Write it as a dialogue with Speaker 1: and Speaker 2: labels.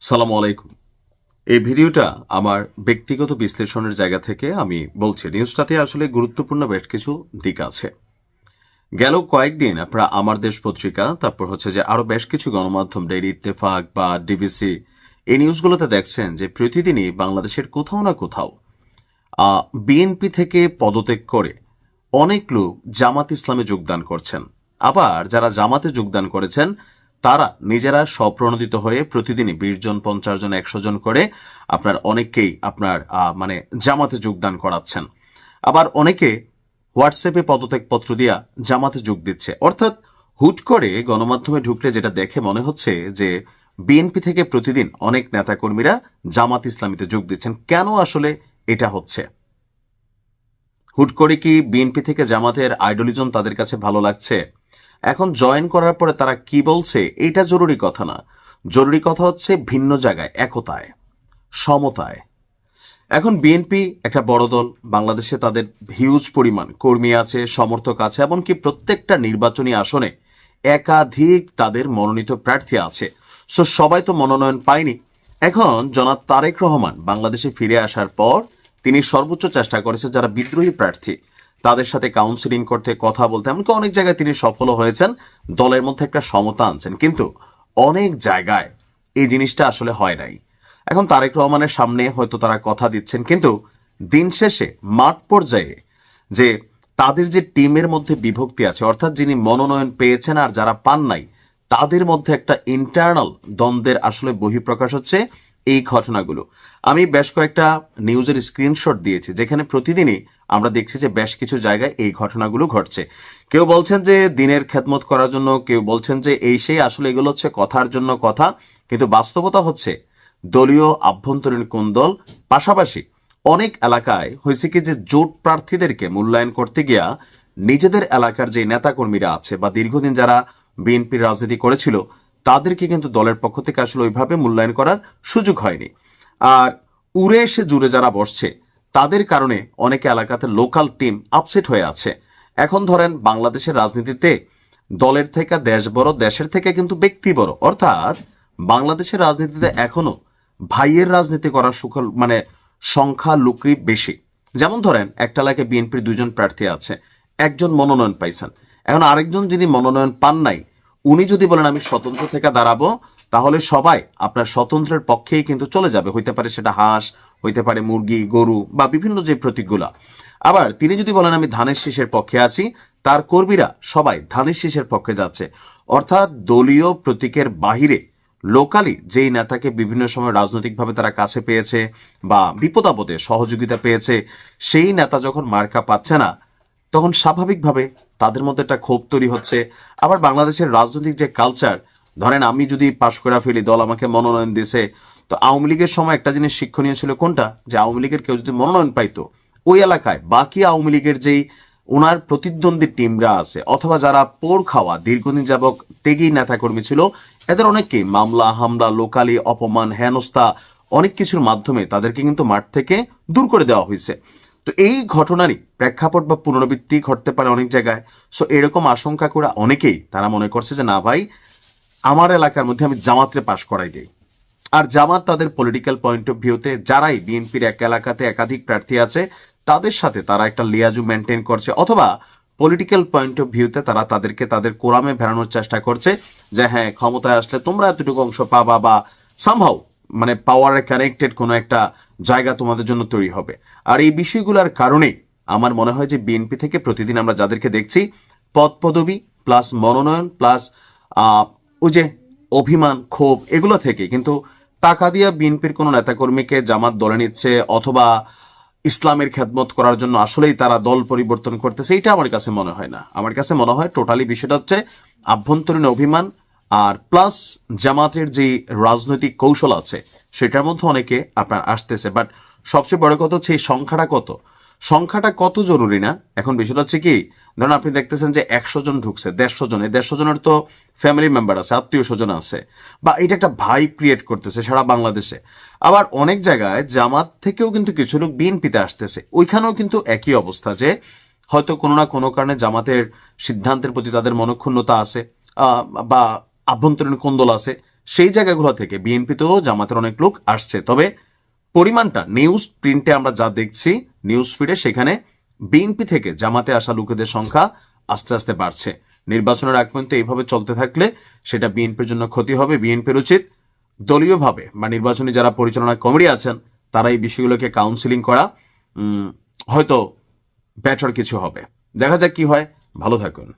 Speaker 1: সালাম আলাইকুম। এই ভিডিওটা আমার ব্যক্তিগত বিশ্লেষণের জায়গা থেকে আমি বলছি, নিউজটাতে আসলে গুরুত্বপূর্ণ বেশ কিছু দিক আছে। গেল কয়েকদিন আপনারা আমার দেশ পত্রিকা, তারপর হচ্ছে যে আরও বেশ কিছু গণমাধ্যম ডেইলি ইত্তেফাক বা ডিবিসি এই নিউজগুলোতে দেখছেন যে প্রতিদিনই বাংলাদেশের কোথাও না কোথাও বিএনপি থেকে পদত্যাগ করে অনেক লোক জামাত ইসলামে যোগদান করছেন। আবার যারা জামাতে যোগদান করেছেন তারা নিজেরা স্বপ্রণোদিত হয়ে প্রতিদিনই বিশ জন, পঞ্চাশ জন, একশো জন করে আপনার অনেককেই আপনার মানে জামাতে যোগদান করাচ্ছেন। আবার অনেকে হোয়াটসঅ্যাপে পদত্যাগ পত্র দিয়া জামাতে যোগ দিচ্ছে। অর্থাৎ হুট করে গণমাধ্যমে ঢুকলে যেটা দেখে মনে হচ্ছে যে বিএনপি থেকে প্রতিদিন অনেক নেতাকর্মীরা জামাত ইসলামীতে যোগ দিচ্ছেন। কেন আসলে এটা হচ্ছে? হুট করে কি বিএনপি থেকে জামাতের আইডলিজম তাদের কাছে ভালো লাগছে? এখন জয়েন করার পরে তারা কি বলছে, এটা জরুরি কথা না। জরুরি কথা হচ্ছে ভিন্ন জায়গায়, একতায়, সমতায়। এখন বিএনপি একটা বড় দল, বাংলাদেশে তাদের হিউজ পরিমাণ কর্মী আছে, সমর্থক আছে, এমনকি প্রত্যেকটা নির্বাচনী আসনে একাধিক তাদের মনোনীত প্রার্থী আছে। সো সবাই তো মনোনয়ন পায়নি। এখন জনাব তারেক রহমান বাংলাদেশে ফিরে আসার পর তিনি সর্বোচ্চ চেষ্টা করেছে যারা বিদ্রোহী প্রার্থী। তাদের সাথে কাউন্সিলিং করতে, কথা বলতে, এমনকি অনেক জায়গায় তিনি সফল হয়েছেন, দলের মধ্যে একটা সমতা আনছেন। কিন্তু অনেক জায়গায় এই জিনিসটা আসলে হয় নাই। এখন তারেক রহমানের সামনে হয়তো তারা কথা দিচ্ছেন, কিন্তু দিন শেষে, মাঠ পর্যায়ে যে তাদের যে টিমের মধ্যে বিভক্তি আছে, অর্থাৎ যিনি মনোনয়ন পেয়েছেন আর যারা পান নাই, তাদের মধ্যে একটা ইন্টারনাল দ্বন্দ্বের আসলে বহিঃপ্রকাশ হচ্ছে। এই ঘটনাগুলো। আমি বেশ কয়েকটা নিউজের স্ক্রিনশট দিয়েছি, যেখানে প্রতিদিনই আমরা দেখছি যে বেশ কিছু জায়গায় এই ঘটনাগুলো ঘটছে। কেউ বলছেন যে দিনের খেদমত করার জন্য, কেউ বলছেন যে এই সেই আসলে এগুলো হচ্ছে কথার জন্য কথা, কিন্তু বাস্তবতা হচ্ছে দলীয় আভ্যন্তরীণ কোন্দল পাশাপাশি অনেক এলাকায় হয়েছে কি যে জোট প্রার্থীদেরকে মূল্যায়ন করতে গিয়া নিজেদের এলাকার যে নেতাকর্মীরা আছে বা দীর্ঘদিন যারা বিএনপির রাজনীতি করেছিল তাদেরকে কিন্তু দলের পক্ষ থেকে আসলে ওইভাবে মূল্যায়ন করার সুযোগ হয়নি। আর উড়ে এসে জুড়ে যারা বসছে, তাদের কারণে অনেক এলাকাতে লোকাল টিম আপসেট হয়ে আছে। এখন ধরেন বাংলাদেশের রাজনীতিতে দলের থেকে দেশ বড়, দেশের থেকে কিন্তু ব্যক্তি বড়। অর্থাৎ বাংলাদেশের রাজনীতিতে এখনও ভাইয়ের রাজনীতি করার সুখল মানে সংখ্যা লোকই বেশি। যেমন ধরেন, একটা এলাকায় বিএনপির দুজন প্রার্থী আছে, একজন মনোনয়ন পাইছেন। এখন আরেকজন যিনি মনোনয়ন পান নাই উনি যদি বলেন, আমি স্বতন্ত্র থেকে দাঁড়াবো, তাহলে সবাই আপনার স্বতন্ত্রের পক্ষেই কিন্তু চলে যাবে। হইতে পারে সেটা হাঁস, হইতে পারে মুরগি, গরু বা বিভিন্ন যে প্রতীকগুলা। আবার তিনি যদি বলেন, আমি ধানের শীষের পক্ষে আছি, তার কর্মীরা সবাই ধানের শীষের পক্ষে যাচ্ছে। অর্থাৎ দলীয় প্রতীকের বাহিরে লোকালি যেই নেতাকে বিভিন্ন সময় রাজনৈতিকভাবে তারা কাছে পেয়েছে বা বিপদ আপদে সহযোগিতা পেয়েছে, সেই নেতা যখন মার্কা পাচ্ছে না, তখন স্বাভাবিকভাবে তাদের মধ্যে একটা ক্ষোভ তৈরি হচ্ছে। আবার বাংলাদেশের রাজনৈতিক যে কালচার ধরেন আমি যদি পাশ করে ফেলি, দল আমাকে মনোনয়ন দিয়েছে, তো আওয়ামী লীগের সময় একটা জিনিস শিক্ষণীয় ছিল কোনটা? যে আওয়ামী লীগের কেউ যদি মনোনয়ন পাইতো, ওই এলাকায় বাকি আওয়ামী লীগের যেই ওনার প্রতিদ্বন্দ্বী টিমরা আছে, অথবা যারা পোর খাওয়া, দীর্ঘদিন যাবক তেগি নেতাকর্মী ছিল, এদের অনেককেই মামলা, হামলা, লোকালি, অপমান, হেনস্থা, অনেক কিছুর মাধ্যমে তাদেরকে কিন্তু মাঠ থেকে দূর করে দেওয়া হয়েছে। তো এই ঘটনারই প্রেক্ষাপট বা পুনরাবৃত্তি ঘটতে পারে অনেক জায়গায়। সো এরকম আশঙ্কা করে অনেকেই তারা মনে করছে যে, না ভাই, আমার এলাকার মধ্যে আমি জামাতরে পাশ করাই দিই। আর জামাত তাদের পলিটিক্যাল পয়েন্ট অফ ভিউতে যারাই বিএনপির এক এলাকাতে একাধিক প্রার্থী আছে, তাদের সাথে তারা একটা লিয়াজু মেনটেন করছে অথবা পলিটিক্যাল পয়েন্ট অফ ভিউতে তারা তাদেরকে তাদের কোরামে ভেড়ানোর চেষ্টা করছে যে হ্যাঁ ক্ষমতায় আসলে তোমরা এতটুকু অংশ পাবা বা সামহাও মানে পাওয়ারে কানেক্টেড কোনো একটা জায়গা তোমাদের জন্য তৈরি হবে। আর এই বিষয়গুলোর কারণে আমার মনে হয় যে বিএনপি থেকে প্রতিদিন আমরা যাদেরকে দেখছি পদ পদবি প্লাস মনোনয়ন প্লাস ওই যে অভিমান, ক্ষোভ, এগুলো থেকে কিন্তু টাকা দিয়ে বিএনপির কোনো নেতাকর্মীকে জামাত দলে নিচ্ছে অথবা ইসলামের খেদমত করার জন্য আসলেই তারা দল পরিবর্তন করতেছে এটা আমার কাছে মনে হয় না। আমার কাছে মনে হয় টোটালি বিষয়টা হচ্ছে আভ্যন্তরীণ অভিমান আর প্লাস জামাতের যে রাজনৈতিক কৌশল আছে, সেটার মধ্যে অনেকে আপনার আসতেছে। বাট সবচেয়ে বড় কথা হচ্ছে এই সংখ্যাটা কত? সংখ্যাটা কত জরুরি না? এখন বিষয়টা হচ্ছে কি, ধরুন আপনি দেখতেছেন যে একশো জন ঢুকছে, দেড়শো জন। এই দেড়শো জনের তো ফ্যামিলি মেম্বার আছে আত্মীয় স্বজন আছে। বা এটা একটা ভাই ক্রিয়েট করতেছে সারা বাংলাদেশে। আবার অনেক জায়গায় জামাত থেকেও কিন্তু কিছু লোক বিএনপিতে আসতেছে। ওইখানেও কিন্তু একই অবস্থা যে হয়তো কোনো না কোনো কারণে জামাতের সিদ্ধান্তের প্রতি তাদের মনক্ষুণ্ণতা আছে বা আভ্যন্তরীণ কোন্দল আছে, সেই জায়গাগুলো থেকে বিএনপিতেও জামাতের অনেক লোক আসছে। তবে পরিমাণটা নিউজ প্রিন্টে আমরা যা দেখছি নিউজ ফিডে সেখানে বিএনপি থেকে জামাতে আসা লোকেদের সংখ্যা আস্তে আস্তে বাড়ছে। নির্বাচনের আগ পর্যন্ত এইভাবে চলতে থাকলে সেটা বিএনপির জন্য ক্ষতি হবে, বিএনপির উচিত দলীয়ভাবে বা নির্বাচনী যারা পরিচালনা কমিটি আছেন, তারা এই বিষয়গুলোকে কাউন্সিলিং করা হয়তো বেটার কিছু হবে। দেখা যাক কি হয়। ভালো থাকুন।